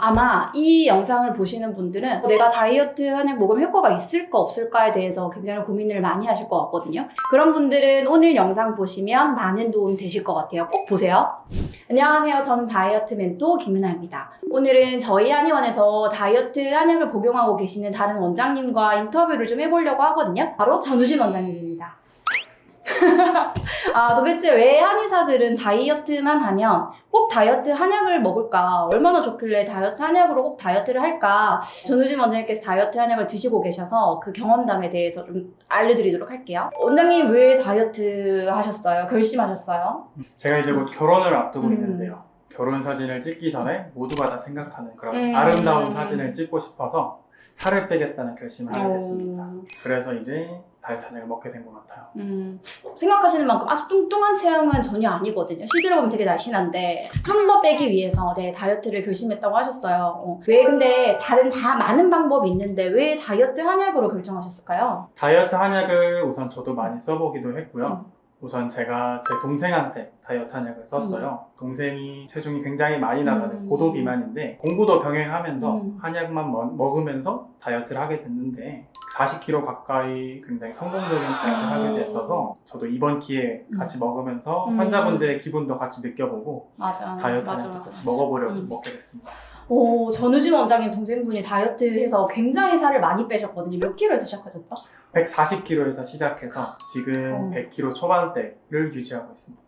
아마 이 영상을 보시는 분들은 내가 다이어트 한약 먹으면 효과가 있을까 없을까에 대해서 굉장히 고민을 많이 하실 것 같거든요. 그런 분들은 오늘 영상 보시면 많은 도움 되실 것 같아요. 꼭 보세요. 안녕하세요. 저는 다이어트 멘토 김은아입니다. 오늘은 저희 한의원에서 다이어트 한약을 복용하고 계시는 다른 원장님과 인터뷰를 좀 해보려고 하거든요. 바로 전우진 원장님입니다. 아, 도대체 왜 한의사들은 다이어트만 하면 꼭 다이어트 한약을 먹을까? 얼마나 좋길래 다이어트 한약으로 꼭 다이어트를 할까? 전우진 원장님께서 다이어트 한약을 드시고 계셔서 그 경험담에 대해서 좀 알려드리도록 할게요. 원장님 왜 다이어트 하셨어요? 결심하셨어요? 제가 이제 곧 결혼을 앞두고 음. 있는데요. 결혼 사진을 찍기 전에 모두가 다 생각하는 그런 음. 아름다운 사진을 찍고 싶어서 살을 빼겠다는 결심을 하게 됐습니다. 어, 그래서 이제 다이어트 한약을 먹게 된 것 같아요. 음, 생각하시는 만큼 아주 뚱뚱한 체형은 전혀 아니거든요. 실제로 보면 되게 날씬한데 좀 더 빼기 위해서 네, 다이어트를 결심했다고 하셨어요. 어, 왜 근데 다른 다 많은 방법이 있는데 왜 다이어트 한약으로 결정하셨을까요? 다이어트 한약을 우선 저도 많이 써보기도 했고요. 음. 우선 제가 제 동생한테 다이어트 한약을 썼어요. 동생이 체중이 굉장히 많이 나가는 음. 고도 비만인데 공부도 병행하면서 음. 한약만 먹- 먹으면서 다이어트를 하게 됐는데 40kg 가까이 굉장히 성공적인 다이어트를 하게 됐어서 저도 이번 기회에 음. 같이 먹으면서 음. 환자분들의 기분도 같이 느껴보고 맞아. 다이어트 맞아, 맞아, 같이 맞아. 먹어보려고 음. 먹게 됐습니다. 오, 전우진 원장님 동생분이 다이어트 해서 굉장히 살을 많이 빼셨거든요. 몇 킬로에서 시작하셨죠? 140kg에서 시작해서 지금 어. 100kg 초반대를 유지하고 있습니다.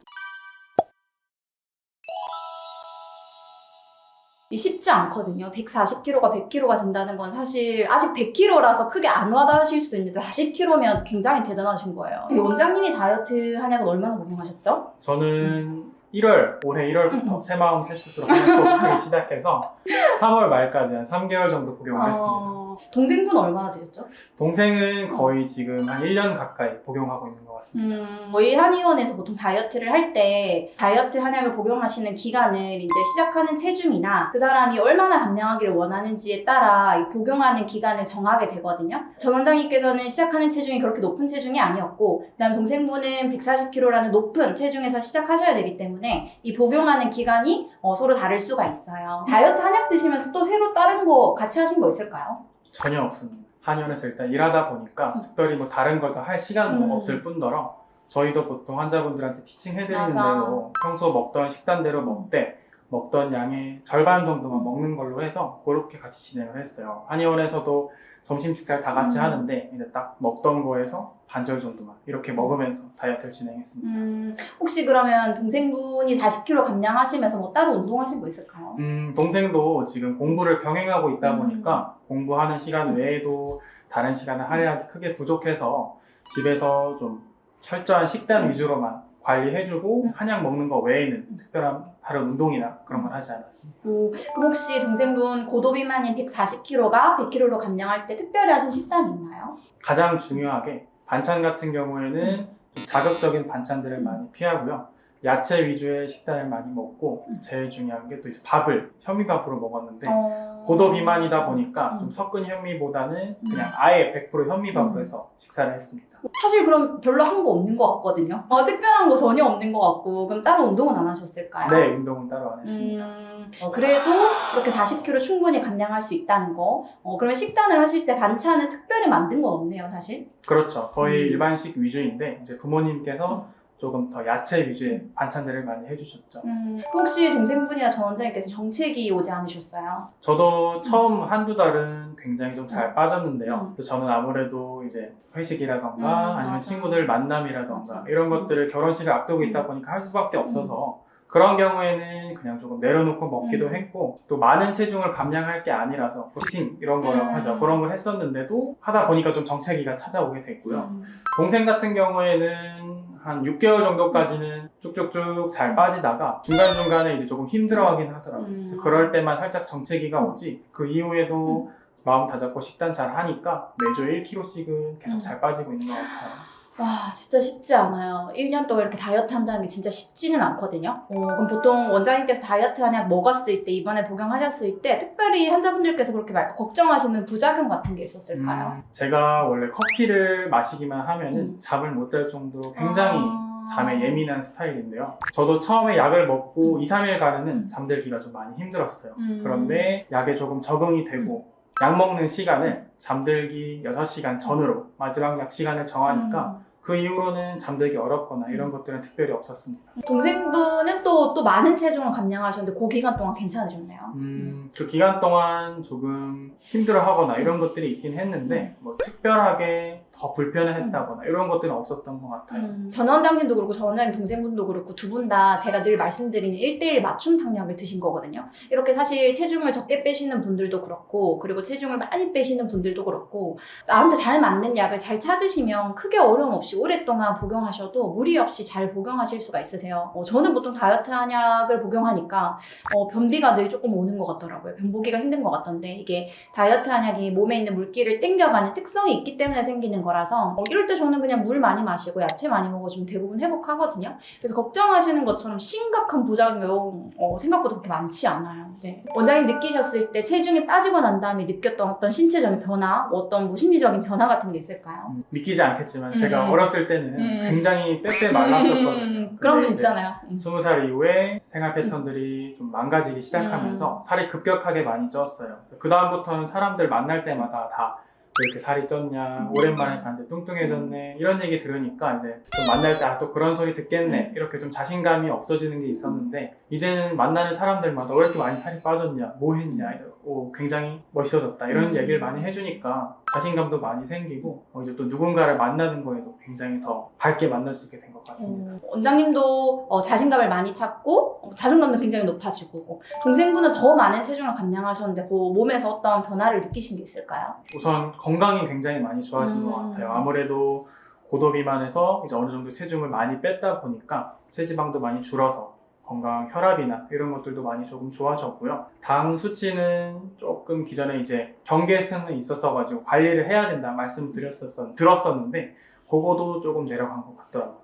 쉽지 않거든요. 140kg가 100kg가 된다는 건 사실 아직 100kg라서 크게 안 와닿으실 수도 있는데 40kg면 굉장히 대단하신 거예요. 이 원장님이 다이어트 한약을 얼마나 복용하셨죠? 저는 1월, 올해 1월부터 음. 새마음 새뜻으로 한약복용을 시작해서 3월 말까지 한 3개월 정도 복용을 했습니다. 어, 동생분 얼마나 드셨죠? 동생은 거의 지금 한 1년 가까이 복용하고 있는 것 같습니다. 음, 저희 한의원에서 보통 다이어트를 할 때 다이어트 한약을 복용하시는 기간을 이제 시작하는 체중이나 그 사람이 얼마나 감량하기를 원하는지에 따라 이 복용하는 기간을 정하게 되거든요. 전 원장님께서는 시작하는 체중이 그렇게 높은 체중이 아니었고, 그다음 동생분은 140kg라는 높은 체중에서 시작하셔야 되기 때문에 이 복용하는 기간이 어, 서로 다를 수가 있어요. 다이어트 한약 드시면서 또 새로 다른 거 같이 하신 거 있을까요? 전혀 없습니다. 한의원에서 일단 일하다 보니까 음. 특별히 뭐 다른 걸 더 할 시간도 음. 없을 뿐더러 저희도 보통 환자분들한테 티칭 해드리는 맞아. 대로 평소 먹던 식단대로 먹되 먹던 양의 절반 정도만 먹는 걸로 해서 그렇게 같이 진행을 했어요. 한의원에서도 점심 식사를 다 같이 음. 하는데 이제 딱 먹던 거에서 반절 정도만 이렇게 먹으면서 다이어트를 진행했습니다. 음, 혹시 그러면 동생분이 40kg 감량하시면서 뭐 따로 운동하신 거 있을까요? 음, 동생도 지금 공부를 병행하고 있다 음. 보니까 공부하는 시간 외에도 다른 시간을 할애하기 크게 부족해서 집에서 좀 철저한 식단 음. 위주로만 관리해주고 음. 한약 먹는 거 외에는 특별한 다른 운동이나 그런 건 하지 않았습니다. 오, 그럼 혹시 동생분 고도 비만인 140kg가 100kg로 감량할 때 특별히 하신 식단이 있나요? 가장 중요하게 반찬 같은 경우에는 좀 자극적인 반찬들을 음. 많이 피하고요. 야채 위주의 식단을 많이 먹고 음. 제일 중요한 게 또 이제 밥을 현미밥으로 먹었는데 어... 고도 비만이다 보니까 음. 좀 섞은 현미보다는 그냥 아예 100% 현미밥으로 음. 해서 식사를 했습니다. 사실 그럼 별로 한 거 없는 것 같거든요. 어, 특별한 거 전혀 없는 것 같고 그럼 따로 운동은 안 하셨을까요? 네, 운동은 따로 안 했습니다. 음, 어, 그래도 그렇게 40kg 충분히 감량할 수 있다는 거. 어, 그러면 식단을 하실 때 반찬을 특별히 만든 건 없네요, 사실. 그렇죠. 거의 음. 일반식 위주인데 이제 부모님께서 조금 더 야채 위주의 반찬들을 많이 해주셨죠. 음, 혹시 동생분이나 전 원장님께서 정책이 오지 않으셨어요? 저도 처음 한두 달은 굉장히 좀 잘 빠졌는데요. 음. 또 저는 아무래도 이제 회식이라던가 음, 아니면 맞아. 친구들 만남이라던가 맞아. 이런 음. 것들을 결혼식을 앞두고 있다 음. 보니까 할 수밖에 없어서 그런 경우에는 그냥 조금 내려놓고 먹기도 음. 했고 또 많은 체중을 감량할 게 아니라서 부팅 이런 거라고 음. 하죠. 그런 걸 했었는데도 하다 보니까 좀 정체기가 찾아오게 됐고요. 음. 동생 같은 경우에는 한 6개월 정도까지는 쭉쭉쭉 잘 빠지다가 중간중간에 이제 조금 힘들어하긴 하더라고요. 음. 그래서 그럴 때만 살짝 정체기가 오지 그 이후에도 마음 다잡고 식단 잘 하니까 매주 1kg씩은 계속 음. 잘 빠지고 있는 것 같아요. 와, 진짜 쉽지 않아요. 1년 동안 이렇게 다이어트 한다는 게 진짜 쉽지는 않거든요. 어, 그럼 보통 원장님께서 다이어트 한약 먹었을 때, 이번에 복용하셨을 때, 특별히 환자분들께서 그렇게 말, 걱정하시는 부작용 같은 게 있었을까요? 음, 제가 원래 커피를 마시기만 하면 은 음. 잠을 못 잘 정도로 굉장히 아. 잠에 예민한 스타일인데요. 저도 처음에 약을 먹고 2, 3일간은 잠들기가 좀 많이 힘들었어요. 음. 그런데 약에 조금 적응이 되고 약 먹는 시간을 잠들기 6시간 전으로 마지막 약 시간을 정하니까 음. 그 이후로는 잠들기 어렵거나 이런 것들은 특별히 없었습니다. 동생분은 또, 또 많은 체중을 감량하셨는데 그 기간 동안 괜찮으셨나요? 음, 그 기간 동안 조금 힘들어하거나 이런 것들이 있긴 했는데 뭐 특별하게 더 불편했다거나 이런 것들은 없었던 것 같아요. 음, 전 원장님도 그렇고 전 원장님 동생분도 그렇고 두 분 다 제가 늘 말씀드리는 1대1 맞춤 당량을 드신 거거든요. 이렇게 사실 체중을 적게 빼시는 분들도 그렇고 그리고 체중을 많이 빼시는 분들도 그렇고 나한테 잘 맞는 약을 잘 찾으시면 크게 어려움 없이 오랫동안 복용하셔도 무리 없이 잘 복용하실 수가 있으세요. 어, 저는 보통 다이어트 한약을 복용하니까 어, 변비가 늘 조금 오는 것 같더라고요. 변보기가 힘든 것 같던데 이게 다이어트 한약이 몸에 있는 물기를 땡겨가는 특성이 있기 때문에 생기는 거라서 어, 이럴 때 저는 그냥 물 많이 마시고 야채 많이 먹어주면 대부분 회복하거든요. 그래서 걱정하시는 것처럼 심각한 부작용 어, 생각보다 그렇게 많지 않아요. 네. 원장님 느끼셨을 때 체중이 빠지고 난 다음에 느꼈던 어떤 신체적인 변화, 뭐 어떤 뭐 심리적인 변화 같은 게 있을까요? 음, 믿기지 않겠지만 음. 제가 어렸을 때는 음. 굉장히 빼빼 말랐었거든요. 음, 그런 근데 분 있잖아요. 음. 스무 살 이후에 생활 패턴들이 좀 망가지기 시작하면서 음. 살이 급격하게 많이 쪘어요. 그 다음부터는 사람들 만날 때마다 다왜 이렇게 살이 쪘냐, 음. 오랜만에 봤는데 뚱뚱해졌네 이런 얘기 들으니까 이제 좀 만날 때또 그런 소리 음. 듣겠네 이렇게 좀 자신감이 없어지는 게 있었는데 이제는 만나는 사람들마다 왜 이렇게 많이 살이 빠졌냐, 뭐 했냐, 오 굉장히 멋있어졌다 이런 음. 얘기를 많이 해주니까 자신감도 많이 생기고 어, 이제 또 누군가를 만나는 거에도 굉장히 더 밝게 만날 수 있게 된 것 같습니다. 어, 원장님도 어, 자신감을 많이 찾고 어, 자존감도 굉장히 높아지고 어, 동생분은 더 많은 체중을 감량하셨는데 그 몸에서 어떤 변화를 느끼신 게 있을까요? 우선 건강이 굉장히 많이 좋아진 음. 것 같아요. 아무래도 고도 비만에서 이제 어느 정도 체중을 많이 뺐다 보니까 체지방도 많이 줄어서 건강, 혈압이나 이런 것들도 많이 조금 좋아졌고요. 당 수치는 조금 기존에 이제 경계선에 있었어가지고 관리를 해야 된다 말씀드렸었 들었었는데 그거도 조금 내려간 것 같더라고요.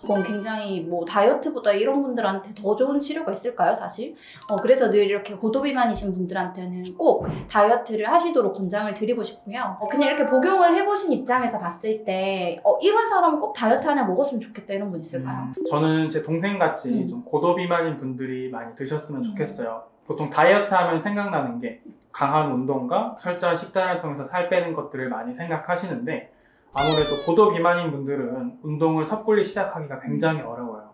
그건 굉장히 뭐 다이어트보다 이런 분들한테 더 좋은 치료가 있을까요, 사실? 어, 그래서 늘 이렇게 고도비만이신 분들한테는 꼭 다이어트를 하시도록 권장을 드리고 싶고요. 어, 그냥 이렇게 복용을 해보신 입장에서 봤을 때, 어, 이런 사람은 꼭 다이어트 하나 먹었으면 좋겠다 이런 분 있을까요? 음, 저는 제 동생 같이 음. 좀 고도 비만인 분들이 많이 드셨으면 음. 좋겠어요. 보통 다이어트 하면 생각나는 게 강한 운동과 철저한 식단을 통해서 살 빼는 것들을 많이 생각하시는데 아무래도 고도 비만인 분들은 운동을 섣불리 시작하기가 굉장히 어려워요.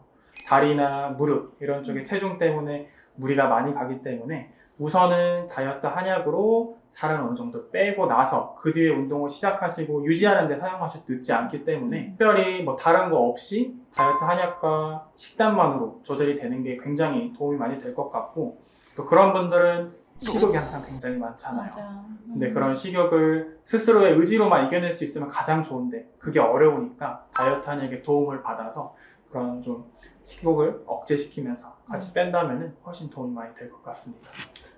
다리나 무릎 이런 쪽에 체중 때문에 무리가 많이 가기 때문에 우선은 다이어트 한약으로 살을 어느 정도 빼고 나서 그 뒤에 운동을 시작하시고 유지하는 데 사용하셔도 늦지 않기 때문에 특별히 뭐 다른 거 없이 다이어트 한약과 식단만으로 조절이 되는 게 굉장히 도움이 많이 될 것 같고 또 그런 분들은 식욕이 항상 굉장히 많잖아요. 맞아. 근데 음. 그런 식욕을 스스로의 의지로만 이겨낼 수 있으면 가장 좋은데 그게 어려우니까 다이어트 한약의 도움을 받아서 그런 좀 식욕을 억제시키면서 같이 뺀다면 훨씬 도움이 많이 될 것 같습니다.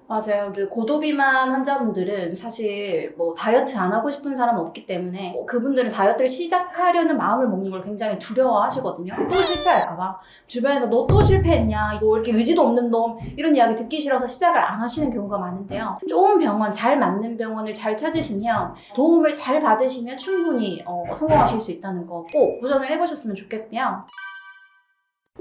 맞아요. 그 고도비만 환자분들은 사실 뭐 다이어트 안 하고 싶은 사람은 없기 때문에 뭐 그분들은 다이어트를 시작하려는 마음을 먹는 걸 굉장히 두려워하시거든요. 또 실패할까봐. 주변에서 너 또 실패했냐, 뭐 이렇게 의지도 없는 놈 이런 이야기 듣기 싫어서 시작을 안 하시는 경우가 많은데요. 좋은 병원, 잘 맞는 병원을 잘 찾으시면 도움을 잘 받으시면 충분히 어, 성공하실 수 있다는 거 꼭 도전을 해보셨으면 좋겠고요.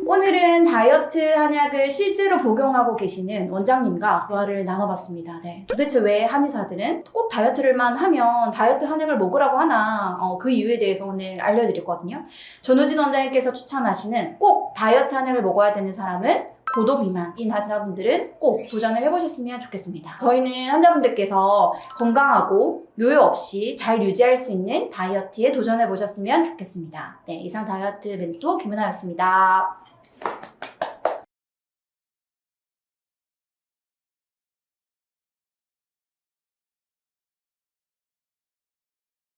오늘은 다이어트 한약을 실제로 복용하고 계시는 원장님과 대화를 나눠봤습니다. 네. 도대체 왜 한의사들은 꼭 다이어트를만 하면 다이어트 한약을 먹으라고 하나 어, 그 이유에 대해서 오늘 알려드렸거든요. 전우진 원장님께서 추천하시는 꼭 다이어트 한약을 먹어야 되는 사람은 고도 비만인 환자분들은 꼭 도전을 해보셨으면 좋겠습니다. 저희는 환자분들께서 건강하고 요요 없이 잘 유지할 수 있는 다이어트에 도전해 보셨으면 좋겠습니다. 네, 이상 다이어트 멘토 김은아였습니다.